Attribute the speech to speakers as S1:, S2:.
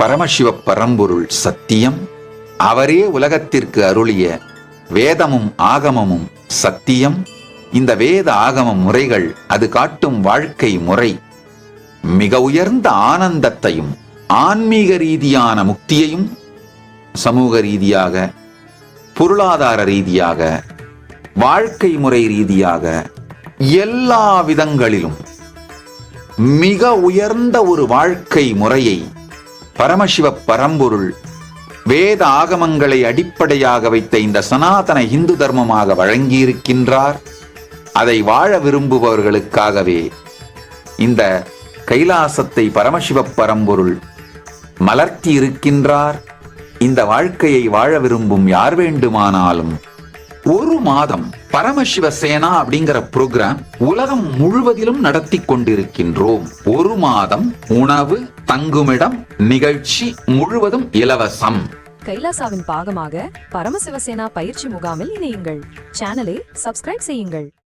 S1: பரமசிவ பரம்பொருள் சத்தியம். அவரே உலகத்திற்கு அருளிய வேதமும் ஆகமமும் சத்தியம். இந்த வேத ஆகம முறைகள் அது காட்டும் வாழ்க்கை முறை. மிக உயர்ந்த ஆனந்தத்தையும் ஆன்மீக ரீதியான முக்தியையும் சமூக ரீதியாக பொருளாதார ரீதியாக வாழ்க்கை முறை ரீதியாக எல்லா விதங்களிலும் மிக உயர்ந்த ஒரு வாழ்க்கை முறையை பரமசிவ பரம்பொருள் வேத ஆகமங்களை அடிப்படையாக வைத்த இந்த சனாதன இந்து தர்மமாக வழங்கியிருக்கின்றார். அதை வாழ விரும்புபவர்களுக்காகவே இந்த கைலாசத்தை பரமசிவ பரம்பொருள் மலர்த்தி இருக்கின்றார் இந்த வாழ்க்கையை வாழ விரும்பும் யார் வேண்டுமானாலும் ஒரு மாதம் பரமசிவ சேனா அப்படிங்கிற புரோகிராம் உலகம் முழுவதிலும் நடத்தி கொண்டிருக்கின்றோம். ஒரு மாதம் உணவு தங்குமிடம் நிகழ்ச்சி முழுவதும் இலவசம்.
S2: கைலாசாவின் பாகமாக பரமசிவசேனா பயிற்சி முகாமில் இணையுங்கள். சேனலை சப்ஸ்கிரைப் செய்யுங்கள்.